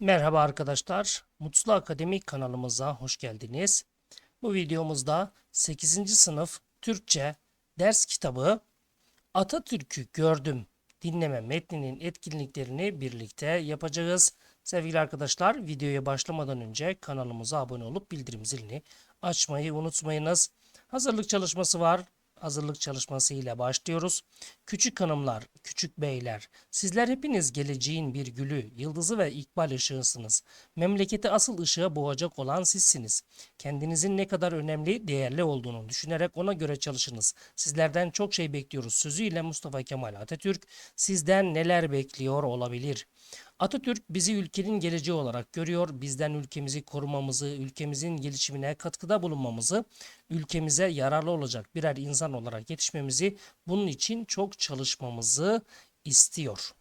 Merhaba arkadaşlar. Mutlu Akademik kanalımıza hoş geldiniz. Bu videomuzda 8. sınıf Türkçe ders kitabı Atatürk'ü gördüm dinleme metninin etkinliklerini birlikte yapacağız. Sevgili arkadaşlar, videoya başlamadan önce kanalımıza abone olup bildirim zilini açmayı unutmayınız. Hazırlık çalışması var. Hazırlık çalışması ile başlıyoruz. Küçük hanımlar, küçük beyler, sizler hepiniz geleceğin bir gülü, yıldızı ve ikbal ışığısınız. Memleketi asıl ışığa boğacak olan sizsiniz. Kendinizin ne kadar önemli, değerli olduğunu düşünerek ona göre çalışınız. Sizlerden çok şey bekliyoruz. Sözüyle Mustafa Kemal Atatürk sizden neler bekliyor olabilir? Atatürk bizi ülkenin geleceği olarak görüyor. Bizden ülkemizi korumamızı, ülkemizin gelişimine katkıda bulunmamızı, ülkemize yararlı olacak birer insan olarak yetişmemizi, bunun için çok çalışmamızı istiyor.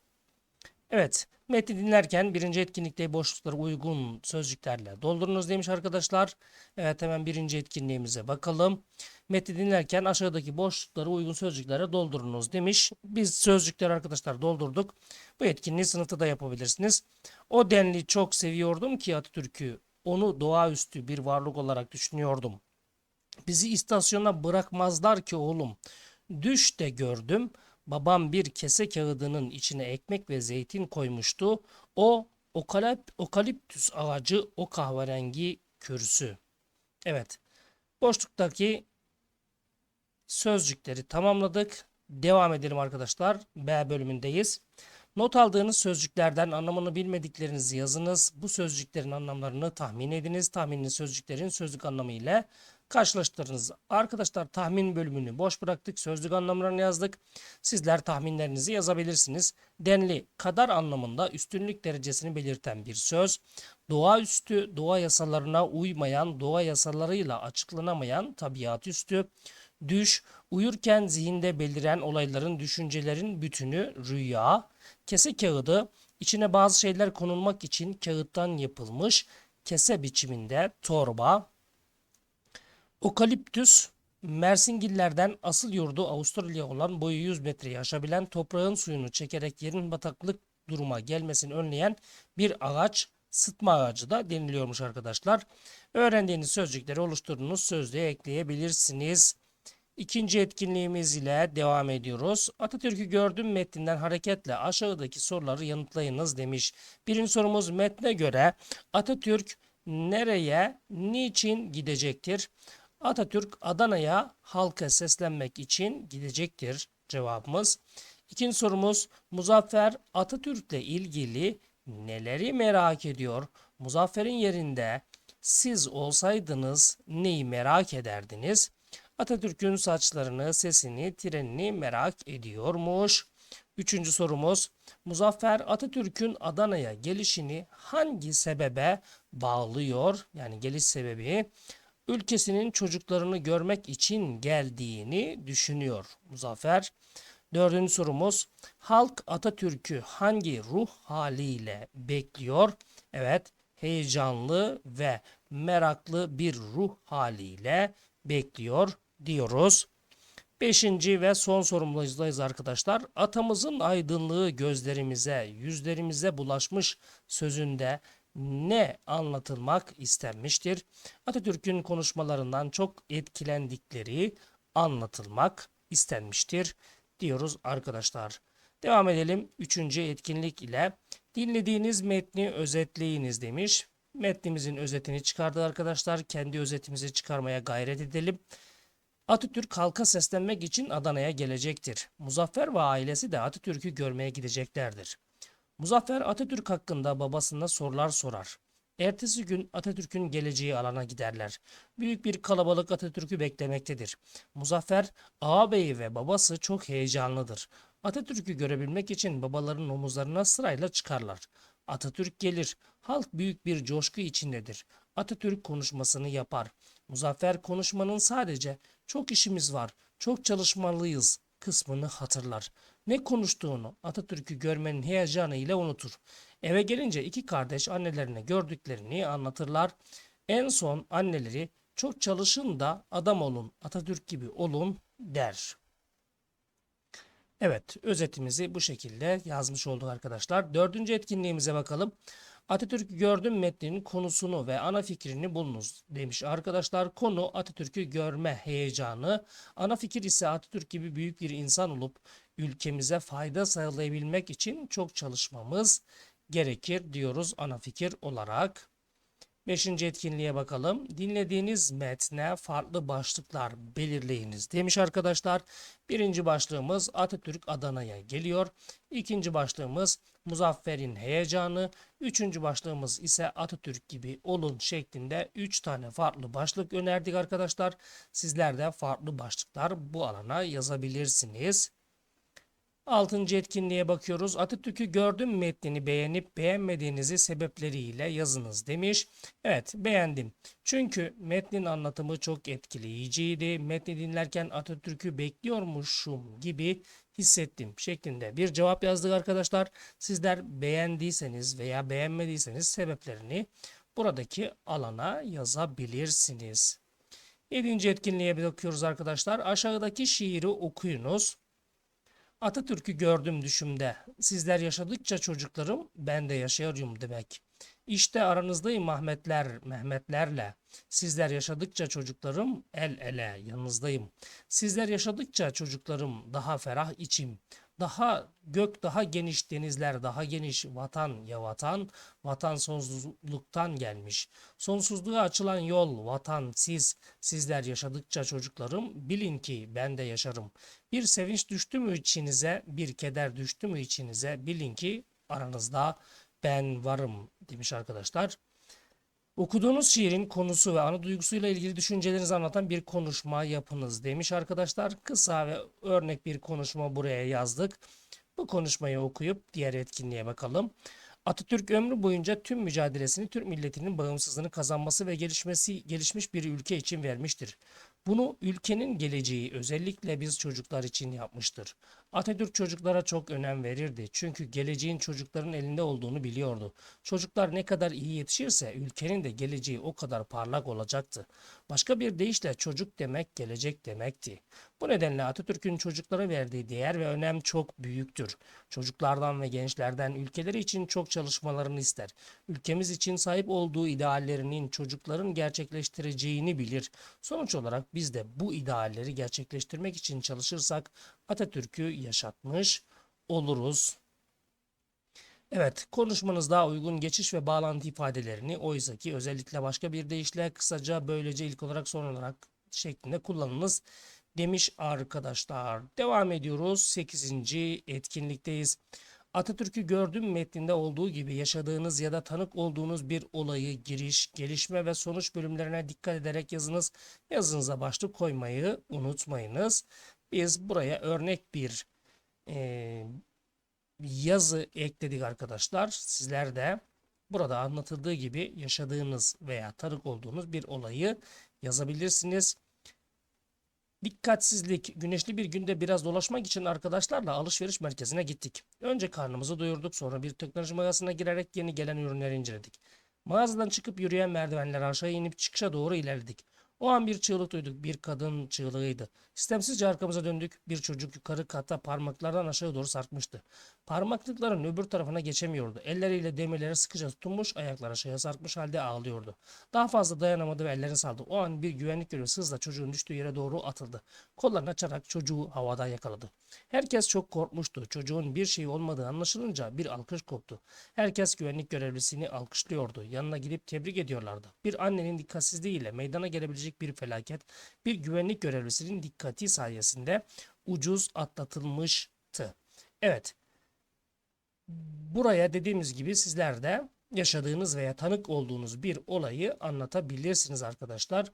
Evet, metni dinlerken birinci etkinlikte boşlukları uygun sözcüklerle doldurunuz demiş arkadaşlar. Evet hemen birinci etkinliğimize bakalım. Metni dinlerken aşağıdaki boşlukları uygun sözcüklerle doldurunuz demiş. Biz sözcükleri arkadaşlar doldurduk. Bu etkinliği sınıfta da yapabilirsiniz. O denli çok seviyordum ki Atatürk'ü. Onu doğaüstü bir varlık olarak düşünüyordum. Bizi istasyona bırakmazlar ki oğlum. Düş de gördüm. Babam bir kese kağıdının içine ekmek ve zeytin koymuştu. O okalip, okaliptüs ağacı o kahverengi kürsü. Evet. Boşluktaki sözcükleri tamamladık. Devam edelim arkadaşlar. B bölümündeyiz. Not aldığınız sözcüklerden anlamını bilmediklerinizi yazınız. Bu sözcüklerin anlamlarını tahmin ediniz. Tahminli sözcüklerin sözlük anlamı ile karşılaştırınız. Arkadaşlar tahmin bölümünü boş bıraktık. Sözlük anlamlarını yazdık. Sizler tahminlerinizi yazabilirsiniz. Denli kadar anlamında üstünlük derecesini belirten bir söz. Doğaüstü, doğa yasalarına uymayan, doğa yasalarıyla açıklanamayan tabiat üstü. Düş, uyurken zihinde beliren olayların, düşüncelerin bütünü rüya. Kese kağıdı, içine bazı şeyler konulmak için kağıttan yapılmış kese biçiminde torba. Okaliptüs, Mersingillerden asıl yurdu Avustralya olan boyu 100 metreyi aşabilen toprağın suyunu çekerek yerin bataklık duruma gelmesini önleyen bir ağaç sıtma ağacı da deniliyormuş arkadaşlar. Öğrendiğiniz sözcükleri oluşturduğunuz sözlüğe ekleyebilirsiniz. İkinci etkinliğimiz ile devam ediyoruz. Atatürk'ü gördüm metninden hareketle aşağıdaki soruları yanıtlayınız demiş. Birinci sorumuz metne göre Atatürk nereye, niçin gidecektir? Atatürk Adana'ya halka seslenmek için gidecektir cevabımız. İkinci sorumuz Muzaffer Atatürk'le ilgili neleri merak ediyor? Muzaffer'in yerinde siz olsaydınız neyi merak ederdiniz? Atatürk'ün saçlarını, sesini, trenini merak ediyormuş. Üçüncü sorumuz Muzaffer Atatürk'ün Adana'ya gelişini hangi sebebe bağlıyor? Yani geliş sebebi ülkesinin çocuklarını görmek için geldiğini düşünüyor Muzaffer. Dördüncü sorumuz halk Atatürk'ü hangi ruh haliyle bekliyor? Evet heyecanlı ve meraklı bir ruh haliyle bekliyor diyoruz. Beşinci ve son sorumuzdayız arkadaşlar. Atamızın aydınlığı gözlerimize, yüzlerimize bulaşmış sözünde ne anlatılmak istenmiştir? Atatürk'ün konuşmalarından çok etkilendikleri anlatılmak istenmiştir diyoruz arkadaşlar. Devam edelim. Üçüncü etkinlik ile dinlediğiniz metni özetleyiniz demiş. Metnimizin özetini çıkardı arkadaşlar. Kendi özetimizi çıkarmaya gayret edelim. Atatürk halka seslenmek için Adana'ya gelecektir. Muzaffer ve ailesi de Atatürk'ü görmeye gideceklerdir. Muzaffer Atatürk hakkında babasına sorular sorar. Ertesi gün Atatürk'ün geleceği alana giderler. Büyük bir kalabalık Atatürk'ü beklemektedir. Muzaffer, ağabeyi ve babası çok heyecanlıdır. Atatürk'ü görebilmek için babaların omuzlarına sırayla çıkarlar. Atatürk gelir. Halk büyük bir coşku içindedir. Atatürk konuşmasını yapar. Muzaffer konuşmanın sadece çok işimiz var, çok çalışmalıyız kısmını hatırlar. Ne konuştuğunu Atatürk'ü görmenin heyecanı ile unutur. Eve gelince iki kardeş annelerine gördüklerini anlatırlar. En son anneleri çok çalışın da adam olun, Atatürk gibi olun der. Evet, özetimizi bu şekilde yazmış olduk arkadaşlar. Dördüncü etkinliğimize bakalım. Atatürk'ü gördüm metninin konusunu ve ana fikrini bulunuz demiş arkadaşlar. Konu Atatürk'ü görme heyecanı. Ana fikir ise Atatürk gibi büyük bir insan olup ülkemize fayda sağlayabilmek için çok çalışmamız gerekir diyoruz ana fikir olarak. Beşinci etkinliğe bakalım. Dinlediğiniz metne farklı başlıklar belirleyiniz demiş arkadaşlar. Birinci başlığımız Atatürk Adana'ya geliyor. İkinci başlığımız Muzaffer'in heyecanı. Üçüncü başlığımız ise Atatürk gibi olun şeklinde üç tane farklı başlık önerdik arkadaşlar. Sizler de farklı başlıklar bu alana yazabilirsiniz. Altıncı etkinliğe bakıyoruz. Atatürk'ü gördüm metnini beğenip beğenmediğinizi sebepleriyle yazınız demiş. Evet beğendim. Çünkü metnin anlatımı çok etkileyiciydi. Metni dinlerken Atatürk'ü bekliyormuşum gibi hissettim şeklinde bir cevap yazdık arkadaşlar. Sizler beğendiyseniz veya beğenmediyseniz sebeplerini buradaki alana yazabilirsiniz. Yedinci etkinliğe bakıyoruz arkadaşlar. Aşağıdaki şiiri okuyunuz. Atatürk'ü gördüm düşümde. Sizler yaşadıkça çocuklarım ben de yaşıyorum demek. İşte aranızdayım Mahmetler, Mehmetlerle. Sizler yaşadıkça çocuklarım el ele yanınızdayım. Sizler yaşadıkça çocuklarım daha ferah içim. Daha gök daha geniş denizler daha geniş vatan ya vatan vatan sonsuzluktan gelmiş. Sonsuzluğa açılan yol vatan siz sizler yaşadıkça çocuklarım bilin ki ben de yaşarım. Bir sevinç düştü mü içinize bir keder düştü mü içinize bilin ki aranızda ben varım demiş arkadaşlar. Okuduğunuz şiirin konusu ve ana duygusuyla ilgili düşüncelerinizi anlatan bir konuşma yapınız demiş arkadaşlar. Kısa ve örnek bir konuşma buraya yazdık. Bu konuşmayı okuyup diğer etkinliğe bakalım. Atatürk ömrü boyunca tüm mücadelesini Türk milletinin bağımsızlığını kazanması ve gelişmesi gelişmiş bir ülke için vermiştir. Bunu ülkenin geleceği özellikle biz çocuklar için yapmıştır. Atatürk çocuklara çok önem verirdi. Çünkü geleceğin çocukların elinde olduğunu biliyordu. Çocuklar ne kadar iyi yetişirse ülkenin de geleceği o kadar parlak olacaktı. Başka bir deyişle çocuk demek gelecek demekti. Bu nedenle Atatürk'ün çocuklara verdiği değer ve önem çok büyüktür. Çocuklardan ve gençlerden ülkeleri için çok çalışmalarını ister. Ülkemiz için sahip olduğu ideallerinin çocukların gerçekleştireceğini bilir. Sonuç olarak biz de bu idealleri gerçekleştirmek için çalışırsak Atatürk'ü yaşatmış oluruz. Evet, konuşmanızda uygun geçiş ve bağlantı ifadelerini oysa ki özellikle başka bir deyişle kısaca böylece ilk olarak son olarak şeklinde kullanınız demiş arkadaşlar. Devam ediyoruz. 8. etkinlikteyiz. Atatürk'ü gördüm metninde olduğu gibi yaşadığınız ya da tanık olduğunuz bir olayı giriş, gelişme ve sonuç bölümlerine dikkat ederek yazınız. Yazınıza başlık koymayı unutmayınız. Biz buraya örnek bir e, yazı ekledik arkadaşlar. Sizler de burada anlatıldığı gibi yaşadığınız veya tanık olduğunuz bir olayı yazabilirsiniz. Dikkatsizlik. Güneşli bir günde biraz dolaşmak için arkadaşlarla alışveriş merkezine gittik. Önce karnımızı doyurduk sonra bir teknoloji mağazasına girerek yeni gelen ürünleri inceledik. Mağazadan çıkıp yürüyen merdivenler aşağı inip çıkışa doğru ilerledik. O an bir çığlık duyduk. Bir kadın çığlığıydı. Sistemsizce arkamıza döndük. Bir çocuk yukarı kata parmaklardan aşağı doğru sarkmıştı. Parmaklıkların öbür tarafına geçemiyordu. Elleriyle demirlere sıkıca tutunmuş, ayaklar aşağıya sarkmış halde ağlıyordu. Daha fazla dayanamadı ve ellerini saldı. O an bir güvenlik görevlisi hızla çocuğun düştüğü yere doğru atıldı. Kollarını açarak çocuğu havada yakaladı. Herkes çok korkmuştu. Çocuğun bir şey olmadığı anlaşılınca bir alkış koptu. Herkes güvenlik görevlisini alkışlıyordu. Yanına gidip tebrik ediyorlardı. Bir annenin dikkatsizliğiyle meydana gelebilecek bir felaket bir güvenlik görevlisinin dikkati sayesinde ucuz atlatılmıştı. Evet. Buraya dediğimiz gibi sizler de yaşadığınız veya tanık olduğunuz bir olayı anlatabilirsiniz arkadaşlar.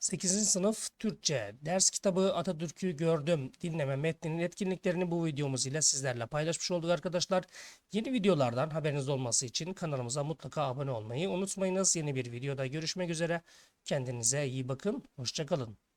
8. sınıf Türkçe ders kitabı Atatürk'ü gördüm dinleme metninin etkinliklerini bu videomuz ile sizlerle paylaşmış olduk arkadaşlar. Yeni videolardan haberiniz olması için kanalımıza mutlaka abone olmayı unutmayınız. Yeni bir videoda görüşmek üzere. Kendinize iyi bakın. Hoşçakalın.